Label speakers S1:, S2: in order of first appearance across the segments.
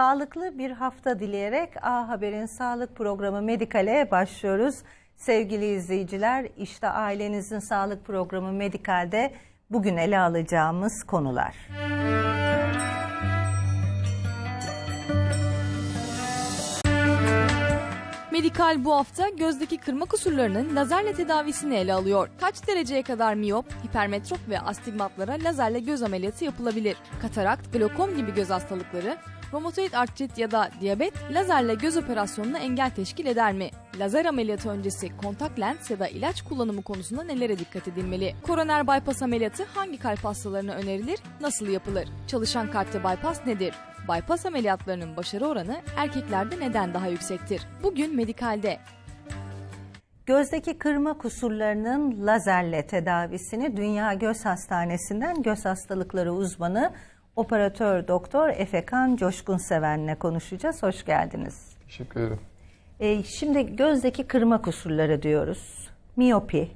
S1: Sağlıklı bir hafta dileyerek A Haber'in sağlık programı Medikal'e başlıyoruz. Sevgili izleyiciler, işte ailenizin sağlık programı Medikal'de bugün ele alacağımız konular.
S2: Medikal bu hafta gözdeki kırma kusurlarının lazerle tedavisini ele alıyor. Kaç dereceye kadar miyop, hipermetrop ve astigmatlara lazerle göz ameliyatı yapılabilir? Katarakt, glokom gibi göz hastalıkları, romatoid artrit ya da diyabet lazerle göz operasyonuna engel teşkil eder mi? Lazer ameliyatı öncesi kontak lens ya da ilaç kullanımı konusunda nelere dikkat edilmeli? Koroner bypass ameliyatı hangi kalp hastalarına önerilir? Nasıl yapılır? Çalışan kalpte bypass nedir? Bypass ameliyatlarının başarı oranı erkeklerde neden daha yüksektir? Bugün Medikal'de
S1: Gözdeki kırma kusurlarının lazerle tedavisini Dünya Göz Hastanesi'nden göz hastalıkları uzmanı operatör doktor Efekan Coşkun Seven'le konuşacağız. Hoş geldiniz.
S3: Teşekkür ederim.
S1: Ee, şimdi gözdeki kırma kusurları diyoruz. Miyopi,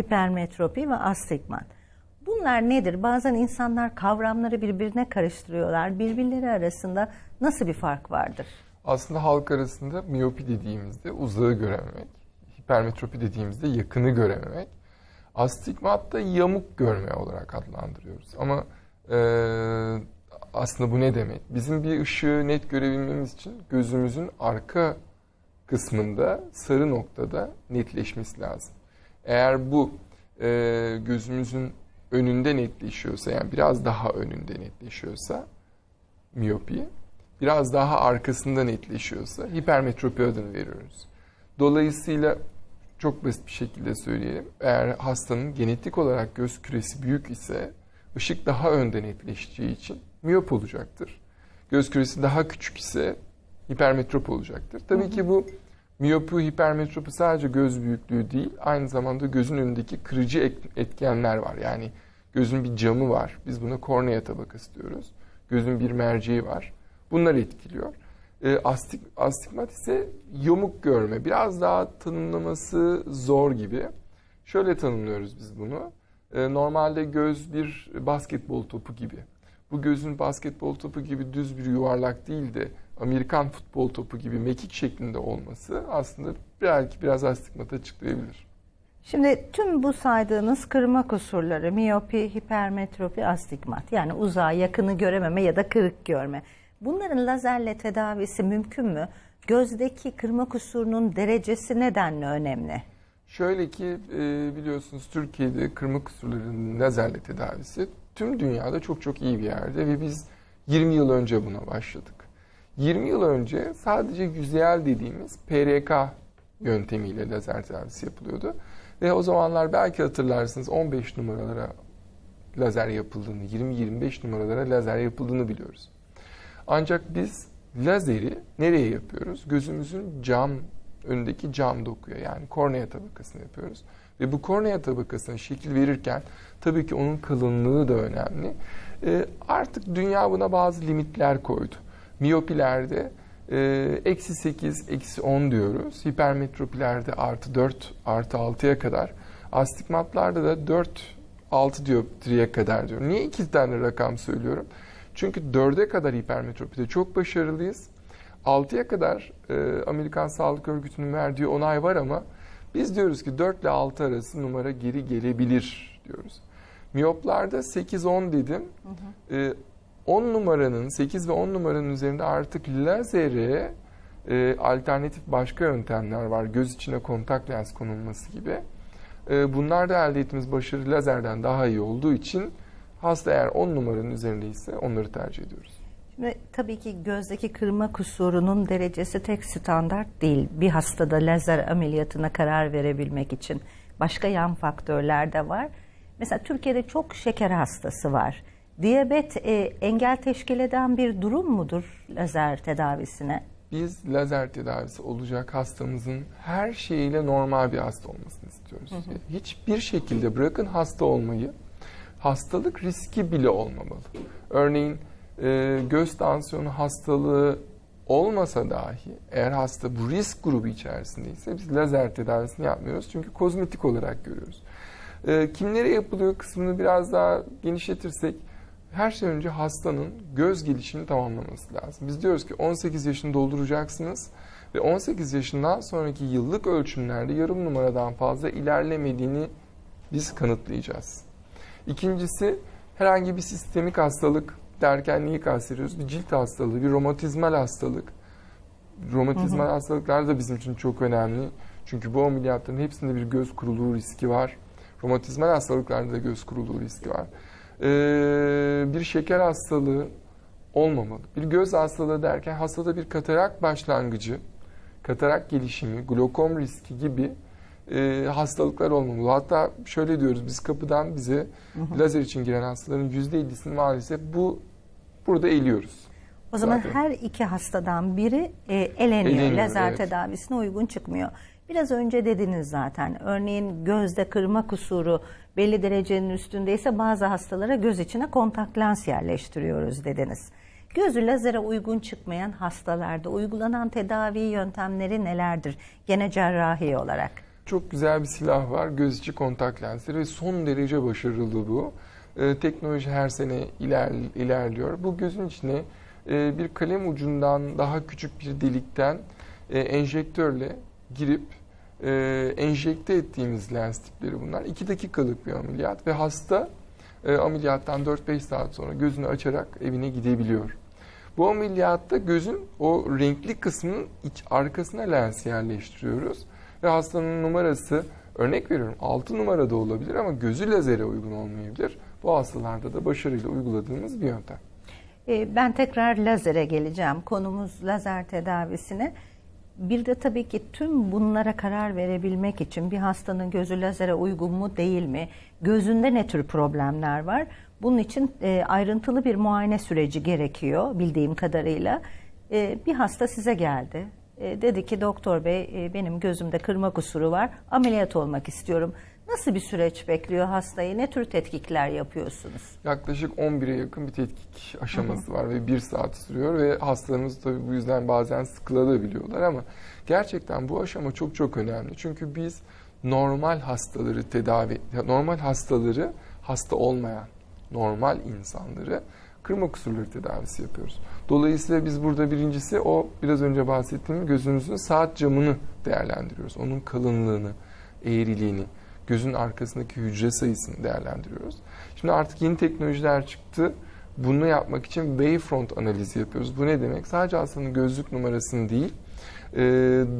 S1: hipermetropi ve astigmat. Bunlar nedir? Bazen insanlar kavramları birbirine karıştırıyorlar. Birbirleri arasında nasıl bir fark vardır?
S3: Aslında halk arasında miyopi dediğimizde uzağı görememek, hipermetropi dediğimizde yakını görememek, astigmat da yamuk görme olarak adlandırıyoruz. Ama e, aslında bu ne demek? Bizim bir ışığı net görebilmemiz için gözümüzün arka kısmında sarı noktada netleşmesi lazım. Eğer bu e, gözümüzün önünde netleşiyorsa yani biraz daha önünde netleşiyorsa miyopi, biraz daha arkasında netleşiyorsa hipermetropi adını veriyoruz. Dolayısıyla çok basit bir şekilde söyleyelim. Eğer hastanın genetik olarak göz küresi büyük ise ışık daha önde netleşeceği için miyop olacaktır. Göz küresi daha küçük ise hipermetrop olacaktır. Tabii ki bu miyopu, hipermetropu sadece göz büyüklüğü değil, aynı zamanda gözün önündeki kırıcı etkenler var. Yani gözün bir camı var. Biz buna kornea tabakası diyoruz. Gözün bir merceği var. Bunlar etkiliyor. E, astig, astigmat ise yamuk görme. Biraz daha tanımlaması zor gibi. Şöyle tanımlıyoruz biz bunu. E, normalde göz bir basketbol topu gibi. Bu gözün basketbol topu gibi düz bir yuvarlak değil de Amerikan futbol topu gibi mekik şeklinde olması aslında belki biraz astigmatı açıklayabilir.
S1: Şimdi tüm bu saydığınız kırma kusurları, miyopi, hipermetropi, astigmat yani uzağa yakını görememe ya da kırık görme. Bunların lazerle tedavisi mümkün mü? Gözdeki kırma kusurunun derecesi nedenle önemli?
S3: Şöyle ki biliyorsunuz Türkiye'de kırma kusurlarının lazerle tedavisi tüm dünyada çok çok iyi bir yerde ve biz 20 yıl önce buna başladık. 20 yıl önce sadece yüzeyel dediğimiz PRK yöntemiyle lazer tedavisi yapılıyordu. Ve o zamanlar belki hatırlarsınız 15 numaralara lazer yapıldığını, 20-25 numaralara lazer yapıldığını biliyoruz. Ancak biz lazeri nereye yapıyoruz? Gözümüzün cam, önündeki cam dokuya yani kornea tabakasını yapıyoruz. Ve bu kornea tabakasına şekil verirken tabii ki onun kalınlığı da önemli. E, artık dünya buna bazı limitler koydu. Miyopilerde eksi 8, eksi 10 diyoruz. Hipermetropilerde artı 4, artı 6'ya kadar. Astigmatlarda da 4, 6 dioptriye kadar diyorum. Niye iki tane rakam söylüyorum? Çünkü 4'e kadar hipermetropide çok başarılıyız. 6'ya kadar e, Amerikan Sağlık Örgütü'nün verdiği onay var ama biz diyoruz ki 4 ile 6 arası numara geri gelebilir diyoruz. Miyoplarda 8-10 dedim. Hı hı. E, 10 numaranın 8 ve 10 numaranın üzerinde artık lazere e, alternatif başka yöntemler var. Göz içine kontak lens konulması gibi. E, bunlar da elde ettiğimiz başarı lazerden daha iyi olduğu için hasta eğer 10 numaranın üzerindeyse onları tercih ediyoruz.
S1: Şimdi tabii ki gözdeki kırma kusurunun derecesi tek standart değil. Bir hastada lazer ameliyatına karar verebilmek için başka yan faktörler de var. Mesela Türkiye'de çok şeker hastası var. Diyabet e, engel teşkil eden bir durum mudur lazer tedavisine?
S3: Biz lazer tedavisi olacak hastamızın her şeyiyle normal bir hasta olmasını istiyoruz. Hı hı. Hiçbir şekilde bırakın hasta olmayı, hastalık riski bile olmamalı. Örneğin e, göz tansiyonu hastalığı olmasa dahi eğer hasta bu risk grubu içerisindeyse biz lazer tedavisini yapmıyoruz. Çünkü kozmetik olarak görüyoruz. E, kimlere yapılıyor kısmını biraz daha genişletirsek her şey önce hastanın göz gelişimini tamamlaması lazım. Biz diyoruz ki 18 yaşını dolduracaksınız ve 18 yaşından sonraki yıllık ölçümlerde yarım numaradan fazla ilerlemediğini biz kanıtlayacağız. İkincisi herhangi bir sistemik hastalık derken neyi kastediyoruz? Bir cilt hastalığı, bir romatizmal hastalık. Romatizmal hastalıklar da bizim için çok önemli. Çünkü bu ameliyatların hepsinde bir göz kuruluğu riski var. Romatizmal hastalıklarda da göz kuruluğu riski var. Ee, bir şeker hastalığı olmamalı. Bir göz hastalığı derken hastada bir katarak başlangıcı, katarak gelişimi, glokom riski gibi e, hastalıklar olmamalı. Hatta şöyle diyoruz biz kapıdan bize lazer için giren hastaların %50'sini maalesef bu burada eliyoruz.
S1: O zaman
S3: Zaten.
S1: her iki hastadan biri e, eleniyor.
S3: Eleniyor,
S1: Lazer
S3: evet.
S1: tedavisine uygun çıkmıyor. Biraz önce dediniz zaten. Örneğin gözde kırma kusuru belli derecenin üstündeyse bazı hastalara göz içine kontak lens yerleştiriyoruz dediniz. Gözü lazere uygun çıkmayan hastalarda uygulanan tedavi yöntemleri nelerdir? Gene cerrahi olarak.
S3: Çok güzel bir silah var. Göz içi kontak lensleri ve son derece başarılı bu. Ee, teknoloji her sene iler, ilerliyor. Bu gözün içine e, bir kalem ucundan daha küçük bir delikten e, enjektörle girip e, enjekte ettiğimiz lens tipleri bunlar. 2 dakikalık bir ameliyat ve hasta e, ameliyattan 4-5 saat sonra gözünü açarak evine gidebiliyor. Bu ameliyatta gözün o renkli kısmının iç arkasına lens yerleştiriyoruz ve hastanın numarası örnek veriyorum 6 numarada olabilir ama gözü lazere uygun olmayabilir. Bu hastalarda da başarıyla uyguladığımız bir yöntem.
S1: E, Ben tekrar lazere geleceğim. Konumuz lazer tedavisine. Bir de tabii ki tüm bunlara karar verebilmek için bir hastanın gözü lazere uygun mu değil mi? Gözünde ne tür problemler var? Bunun için e, ayrıntılı bir muayene süreci gerekiyor bildiğim kadarıyla. E, bir hasta size geldi. E, dedi ki doktor bey e, benim gözümde kırma kusuru var. Ameliyat olmak istiyorum. Nasıl bir süreç bekliyor hastayı? Ne tür tetkikler yapıyorsunuz?
S3: Yaklaşık 11'e yakın bir tetkik aşaması var ve 1 saat sürüyor ve hastalarımız tabii bu yüzden bazen sıkılabiliyorlar ama gerçekten bu aşama çok çok önemli. Çünkü biz normal hastaları tedavi, normal hastaları hasta olmayan normal insanları kırma kusurları tedavisi yapıyoruz. Dolayısıyla biz burada birincisi o biraz önce bahsettiğim gözünüzün saat camını değerlendiriyoruz. Onun kalınlığını, eğriliğini, gözün arkasındaki hücre sayısını değerlendiriyoruz. Şimdi artık yeni teknolojiler çıktı. Bunu yapmak için wavefront analizi yapıyoruz. Bu ne demek? Sadece hastanın gözlük numarasını değil, e,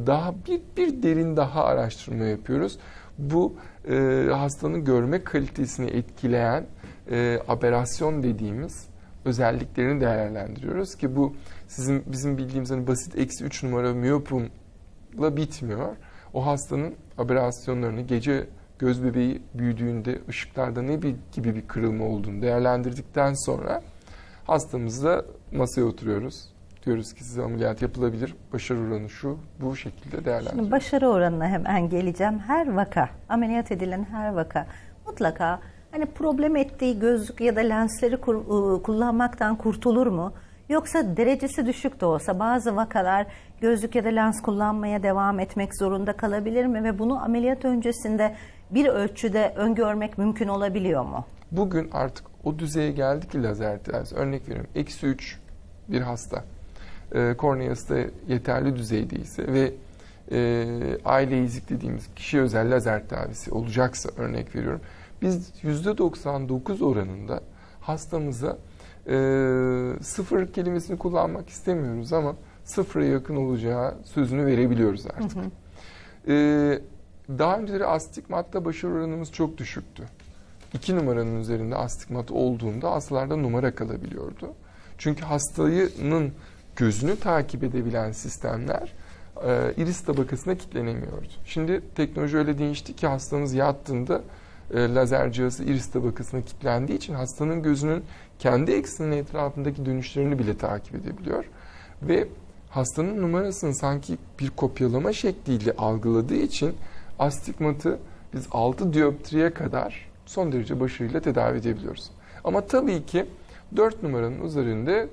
S3: daha bir, bir derin daha araştırma yapıyoruz. Bu e, hastanın görme kalitesini etkileyen e, aberasyon dediğimiz özelliklerini değerlendiriyoruz ki bu sizin bizim bildiğimiz hani basit eksi 3 numara miyopumla bitmiyor. O hastanın aberasyonlarını gece göz bebeği büyüdüğünde ışıklarda ne bir, gibi bir kırılma olduğunu değerlendirdikten sonra hastamızla masaya oturuyoruz. Diyoruz ki size ameliyat yapılabilir. Başarı oranı şu, bu şekilde
S1: Şimdi
S3: değerlendiriyoruz.
S1: başarı oranına hemen geleceğim. Her vaka, ameliyat edilen her vaka mutlaka hani problem ettiği gözlük ya da lensleri ıı, kullanmaktan kurtulur mu? Yoksa derecesi düşük de olsa bazı vakalar gözlük ya da lens kullanmaya devam etmek zorunda kalabilir mi? Ve bunu ameliyat öncesinde bir ölçüde öngörmek mümkün olabiliyor mu?
S3: Bugün artık o düzeye geldi ki lazer tedavisi. Örnek veriyorum. Eksi 3 bir hasta. E, korneası da yeterli düzeydeyse ve e, aile ezik dediğimiz kişi özel lazer tedavisi olacaksa örnek veriyorum. Biz %99 oranında hastamıza e, sıfır kelimesini kullanmak istemiyoruz ama sıfıra yakın olacağı sözünü verebiliyoruz artık. E, daha önceleri astigmatta başarı oranımız çok düşüktü. 2 numaranın üzerinde astigmat olduğunda hastalarda numara kalabiliyordu. Çünkü hastanın gözünü takip edebilen sistemler e, iris tabakasına kilitlenemiyordu. Şimdi teknoloji öyle değişti ki hastanız yattığında e, lazer cihazı iris tabakasına kilitlendiği için hastanın gözünün kendi ekseninin etrafındaki dönüşlerini bile takip edebiliyor. Ve hastanın numarasını sanki bir kopyalama şekliyle algıladığı için astigmatı biz 6 dioptriye kadar son derece başarıyla tedavi edebiliyoruz. Ama tabii ki 4 numaranın üzerinde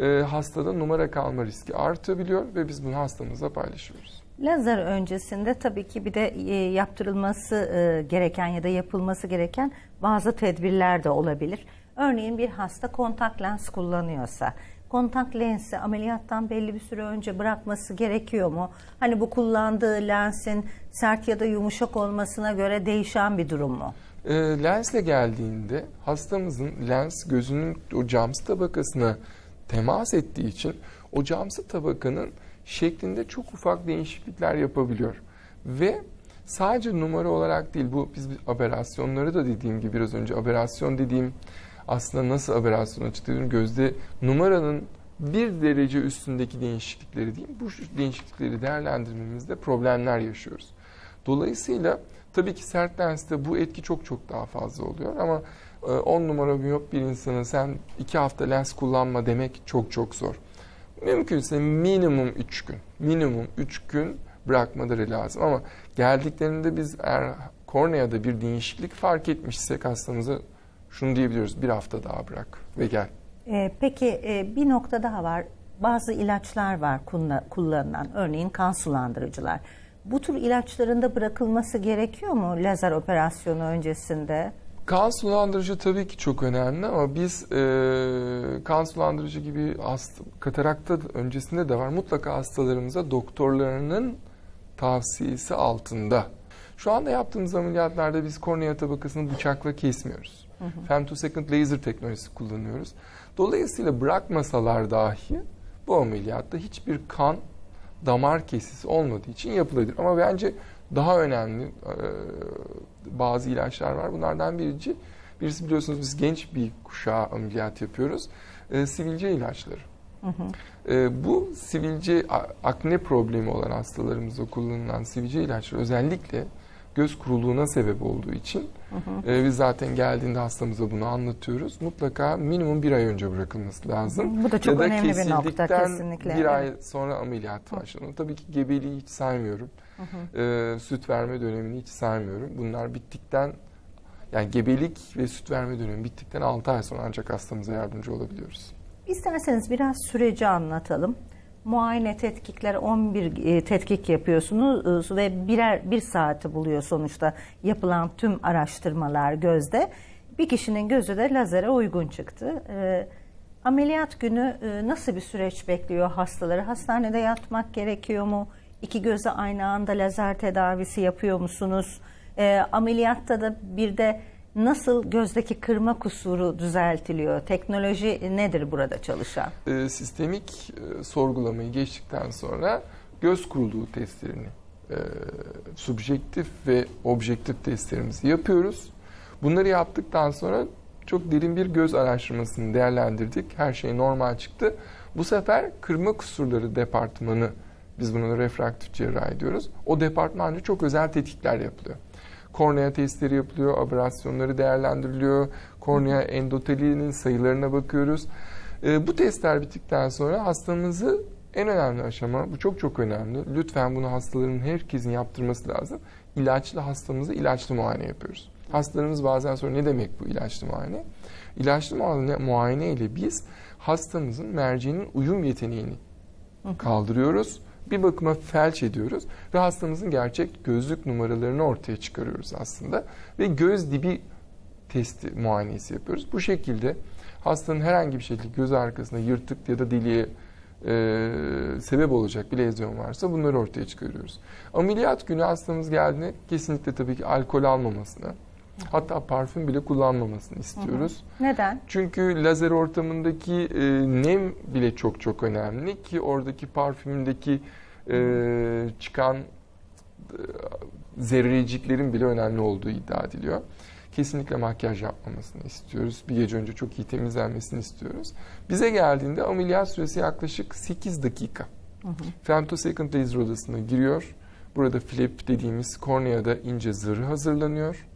S3: e, hastada numara kalma riski artabiliyor ve biz bunu hastamızla paylaşıyoruz.
S1: Lazer öncesinde tabii ki bir de e, yaptırılması e, gereken ya da yapılması gereken bazı tedbirler de olabilir. Örneğin bir hasta kontak lens kullanıyorsa, kontak lensi ameliyattan belli bir süre önce bırakması gerekiyor mu? Hani bu kullandığı lensin sert ya da yumuşak olmasına göre değişen bir durum mu?
S3: E, lensle geldiğinde hastamızın lens gözünün o camsı tabakasına temas ettiği için o camsı tabakanın şeklinde çok ufak değişiklikler yapabiliyor. Ve sadece numara olarak değil bu biz aberasyonları da dediğim gibi biraz önce aberasyon dediğim aslında nasıl aberasyon açıklıyorum gözde numaranın bir derece üstündeki değişiklikleri değil bu değişiklikleri değerlendirmemizde problemler yaşıyoruz. Dolayısıyla tabii ki sert lenste bu etki çok çok daha fazla oluyor ama 10 numara miyop bir insana sen 2 hafta lens kullanma demek çok çok zor. Mümkünse minimum 3 gün, minimum 3 gün bırakmaları lazım ama geldiklerinde biz eğer korneada bir değişiklik fark etmişsek hastamıza şunu diyebiliyoruz bir hafta daha bırak ve gel.
S1: Ee, peki e, bir nokta daha var. Bazı ilaçlar var kullan- kullanılan, örneğin kan sulandırıcılar. Bu tür ilaçların da bırakılması gerekiyor mu lazer operasyonu öncesinde?
S3: Kan sulandırıcı tabii ki çok önemli ama biz e, kan sulandırıcı gibi hasta, katarakta öncesinde de var. Mutlaka hastalarımıza doktorlarının tavsiyesi altında. Şu anda yaptığımız ameliyatlarda biz kornea tabakasını bıçakla kesmiyoruz. Femtosecond laser teknolojisi kullanıyoruz. Dolayısıyla bırakmasalar dahi bu ameliyatta hiçbir kan damar kesisi olmadığı için yapılabilir. Ama bence daha önemli e, bazı ilaçlar var. Bunlardan birici, birisi biliyorsunuz biz genç bir kuşağa ameliyat yapıyoruz. E, sivilce ilaçları. E, bu sivilce akne problemi olan hastalarımızda kullanılan sivilce ilaçları özellikle göz kuruluğuna sebep olduğu için e, biz zaten geldiğinde hastamıza bunu anlatıyoruz. Mutlaka minimum bir ay önce bırakılması lazım.
S1: Bu da çok
S3: ya da
S1: önemli bir nokta kesinlikle.
S3: Bir ay sonra ameliyat başlanıyor. Tabii ki gebeliği hiç saymıyorum. Ee, süt verme dönemini hiç saymıyorum. Bunlar bittikten yani gebelik ve süt verme dönemi bittikten 6 ay sonra ancak hastamıza yardımcı olabiliyoruz.
S1: İsterseniz biraz süreci anlatalım. Muayene tetkikler 11 e, tetkik yapıyorsunuz e, ve birer bir saati buluyor sonuçta yapılan tüm araştırmalar gözde. Bir kişinin gözü de lazere uygun çıktı. E, ameliyat günü e, nasıl bir süreç bekliyor hastaları? Hastanede yatmak gerekiyor mu? İki gözü aynı anda lazer tedavisi yapıyor musunuz? E, ameliyatta da bir de nasıl gözdeki kırma kusuru düzeltiliyor? Teknoloji nedir burada çalışan?
S3: Ee, sistemik e, sorgulamayı geçtikten sonra göz kuruluğu testlerini e, subjektif ve objektif testlerimizi yapıyoruz. Bunları yaptıktan sonra çok derin bir göz araştırmasını değerlendirdik. Her şey normal çıktı. Bu sefer kırma kusurları departmanı biz buna refraktif cerrahi diyoruz. O departmanda çok özel tetkikler yapılıyor. Kornea testleri yapılıyor, aberasyonları değerlendiriliyor. Kornea endotelinin sayılarına bakıyoruz. Ee, bu testler bittikten sonra hastamızı en önemli aşama, bu çok çok önemli. Lütfen bunu hastaların herkesin yaptırması lazım. İlaçlı hastamızı ilaçlı muayene yapıyoruz. Hastalarımız bazen soruyor ne demek bu ilaçlı muayene? İlaçlı muayene, muayene ile biz hastamızın merceğinin uyum yeteneğini kaldırıyoruz. Bir bakıma felç ediyoruz ve hastamızın gerçek gözlük numaralarını ortaya çıkarıyoruz aslında. Ve göz dibi testi muayenesi yapıyoruz. Bu şekilde hastanın herhangi bir şekilde göz arkasında yırtık ya da deliğe e, sebep olacak bir lezyon varsa bunları ortaya çıkarıyoruz. Ameliyat günü hastamız geldiğinde kesinlikle tabii ki alkol almamasını hatta parfüm bile kullanmamasını istiyoruz.
S1: Neden?
S3: Çünkü lazer ortamındaki e, nem bile çok çok önemli ki oradaki parfümdeki e, çıkan e, zerreciklerin bile önemli olduğu iddia ediliyor. Kesinlikle makyaj yapmamasını istiyoruz. Bir gece önce çok iyi temizlenmesini istiyoruz. Bize geldiğinde ameliyat süresi yaklaşık 8 dakika. Femtosecond laser odasına giriyor. Burada flap dediğimiz korneada ince zırh hazırlanıyor.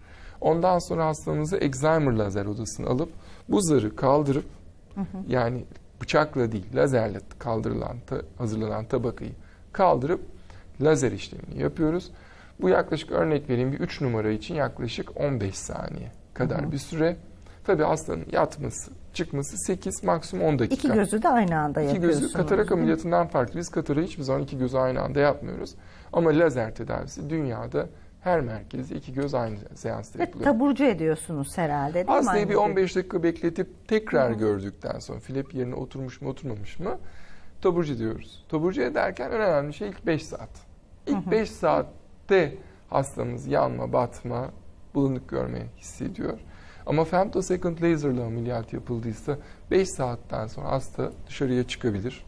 S3: Ondan sonra hastamızı Excimer lazer odasına alıp bu zarı kaldırıp yani bıçakla değil lazerle kaldırılan ta- hazırlanan tabakayı kaldırıp lazer işlemini yapıyoruz. Bu yaklaşık örnek vereyim bir 3 numara için yaklaşık 15 saniye kadar bir süre. Tabi hastanın yatması, çıkması 8 maksimum 10 dakika.
S1: İki gözü de aynı anda
S3: İki
S1: yapıyorsunuz.
S3: gözü katarak ameliyatından farklı. Biz katara hiçbir zaman iki gözü aynı anda yapmıyoruz. Ama lazer tedavisi dünyada her merkezde iki göz aynı seansta
S1: Ve
S3: yapılıyor.
S1: taburcu ediyorsunuz herhalde değil mi?
S3: Hastayı
S1: Aynı
S3: bir
S1: gün?
S3: 15 dakika bekletip tekrar gördükten sonra flap yerine oturmuş mu oturmamış mı taburcu ediyoruz. Taburcu ederken en önemli şey ilk 5 saat. İlk 5 saatte hastamız yanma, batma, bulanık görme hissediyor. Ama femtosecond laserla ameliyat yapıldıysa 5 saatten sonra hasta dışarıya çıkabilir.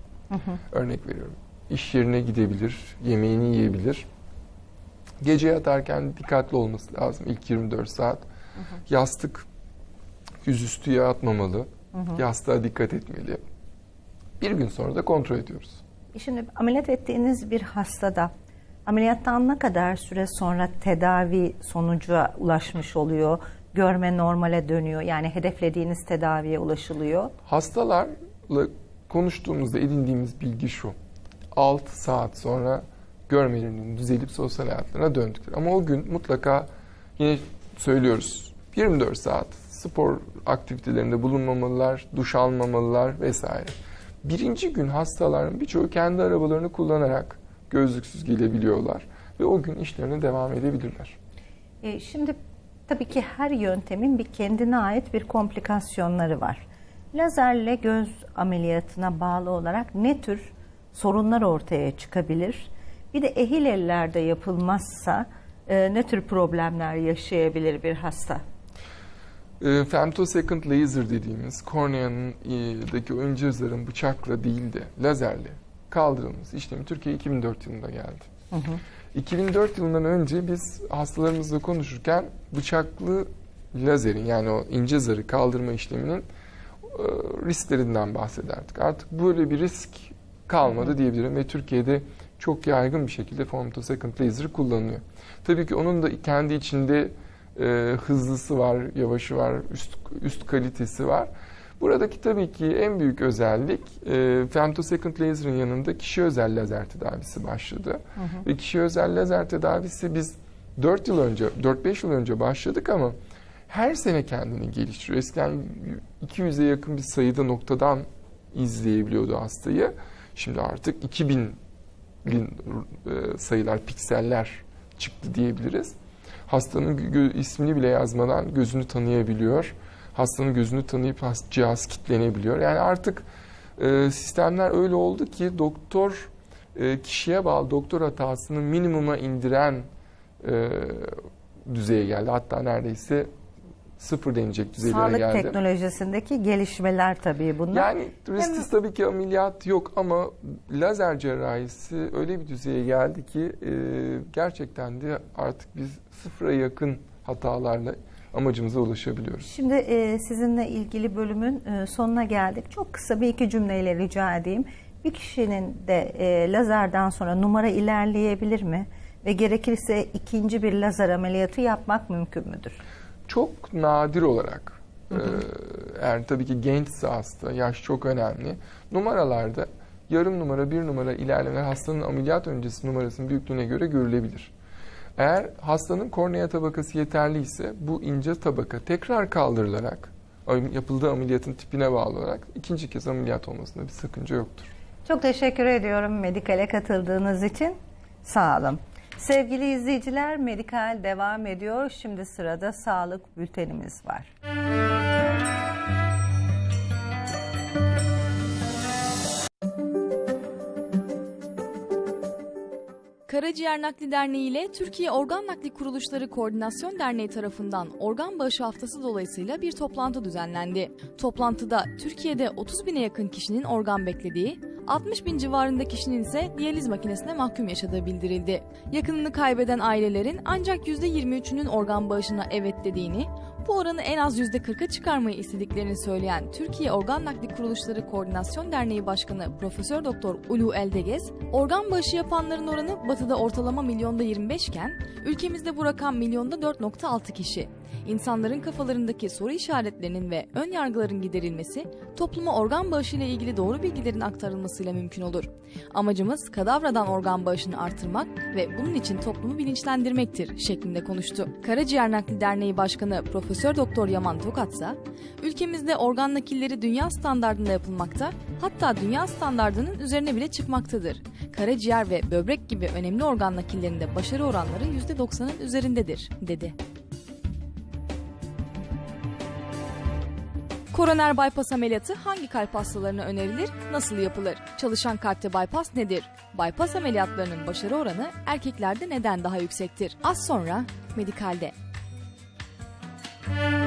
S3: Örnek veriyorum. İş yerine gidebilir, yemeğini yiyebilir. Gece yatarken dikkatli olması lazım ilk 24 saat. Yastık yüzüstü yatmamalı. Yastığa dikkat etmeli. Bir gün sonra da kontrol ediyoruz.
S1: Şimdi ameliyat ettiğiniz bir hastada ameliyattan ne kadar süre sonra tedavi sonuca ulaşmış oluyor? Görme normale dönüyor. Yani hedeflediğiniz tedaviye ulaşılıyor.
S3: Hastalarla konuştuğumuzda edindiğimiz bilgi şu. 6 saat sonra görmelerinin düzelip sosyal hayatlarına döndükleri. Ama o gün mutlaka yine söylüyoruz 24 saat spor aktivitelerinde bulunmamalılar, duş almamalılar vesaire. Birinci gün hastaların birçoğu kendi arabalarını kullanarak gözlüksüz gelebiliyorlar ve o gün işlerine devam edebilirler.
S1: E, şimdi tabii ki her yöntemin bir kendine ait bir komplikasyonları var. Lazerle göz ameliyatına bağlı olarak ne tür sorunlar ortaya çıkabilir? Bir de ehil ellerde yapılmazsa e, ne tür problemler yaşayabilir bir hasta?
S3: E, femtosecond laser dediğimiz korneanın e, daki ön cihazların bıçakla değil de lazerle kaldırılması işlemi Türkiye 2004 yılında geldi. 2004 yılından önce biz hastalarımızla konuşurken bıçaklı lazerin yani o ince zarı kaldırma işleminin e, risklerinden bahsederdik. Artık böyle bir risk kalmadı diyebilirim ve Türkiye'de çok yaygın bir şekilde femtosecond laser kullanılıyor. Tabii ki onun da kendi içinde e, hızlısı var, yavaşı var, üst, üst kalitesi var. Buradaki tabii ki en büyük özellik e, femtosecond laser'ın yanında kişi özel lazer tedavisi başladı. Ve kişi özel lazer tedavisi biz 4 yıl önce, 4-5 yıl önce başladık ama her sene kendini geliştiriyor. Eskiden 200'e yakın bir sayıda noktadan izleyebiliyordu hastayı. Şimdi artık 2000 bin e, sayılar, pikseller çıktı diyebiliriz. Hastanın ismini bile yazmadan gözünü tanıyabiliyor. Hastanın gözünü tanıyıp cihaz kitlenebiliyor. Yani artık e, sistemler öyle oldu ki doktor e, kişiye bağlı doktor hatasını minimuma indiren e, düzeye geldi. Hatta neredeyse sıfır denecek düzeylere
S1: Sağlık
S3: geldi.
S1: teknolojisindeki gelişmeler tabii bunlar.
S3: Yani risksiz tabii ki ameliyat yok ama lazer cerrahisi öyle bir düzeye geldi ki e, gerçekten de artık biz sıfıra yakın hatalarla amacımıza ulaşabiliyoruz.
S1: Şimdi e, sizinle ilgili bölümün e, sonuna geldik. Çok kısa bir iki cümleyle rica edeyim. Bir kişinin de e, lazerden sonra numara ilerleyebilir mi? Ve gerekirse ikinci bir lazer ameliyatı yapmak mümkün müdür?
S3: Çok nadir olarak e, eğer tabii ki gençse hasta, yaş çok önemli. Numaralarda yarım numara, bir numara ilerleme hastanın ameliyat öncesi numarasının büyüklüğüne göre görülebilir. Eğer hastanın kornea tabakası yeterliyse bu ince tabaka tekrar kaldırılarak yapıldığı ameliyatın tipine bağlı olarak ikinci kez ameliyat olmasında bir sakınca yoktur.
S1: Çok teşekkür ediyorum Medikal'e katıldığınız için. Sağ olun. Sevgili izleyiciler, Medikal devam ediyor. Şimdi sırada sağlık bültenimiz var.
S2: Karaciğer Nakli Derneği ile Türkiye Organ Nakli Kuruluşları Koordinasyon Derneği tarafından Organ Bağışı Haftası dolayısıyla bir toplantı düzenlendi. Toplantıda Türkiye'de 30 bine yakın kişinin organ beklediği, 60 bin civarında kişinin ise diyaliz makinesine mahkum yaşadığı bildirildi. Yakınını kaybeden ailelerin ancak %23'ünün organ bağışına evet dediğini, bu oranı en az %40'a çıkarmayı istediklerini söyleyen Türkiye Organ Nakli Kuruluşları Koordinasyon Derneği Başkanı Profesör Doktor Ulu Eldegez, organ bağışı yapanların oranı batıda ortalama milyonda 25 iken ülkemizde bu rakam milyonda 4.6 kişi. İnsanların kafalarındaki soru işaretlerinin ve ön yargıların giderilmesi, topluma organ bağışı ile ilgili doğru bilgilerin aktarılmasıyla mümkün olur. Amacımız kadavradan organ bağışını artırmak ve bunun için toplumu bilinçlendirmektir şeklinde konuştu. Karaciğer Nakli Derneği Başkanı Profesör Profesör Doktor Yaman Tokatsa, ülkemizde organ nakilleri dünya standardında yapılmakta, hatta dünya standardının üzerine bile çıkmaktadır. Karaciğer ve böbrek gibi önemli organ nakillerinde başarı oranları %90'ın üzerindedir, dedi. Koroner bypass ameliyatı hangi kalp hastalarına önerilir, nasıl yapılır? Çalışan kalpte bypass nedir? Bypass ameliyatlarının başarı oranı erkeklerde neden daha yüksektir? Az sonra Medikal'de. Thank you.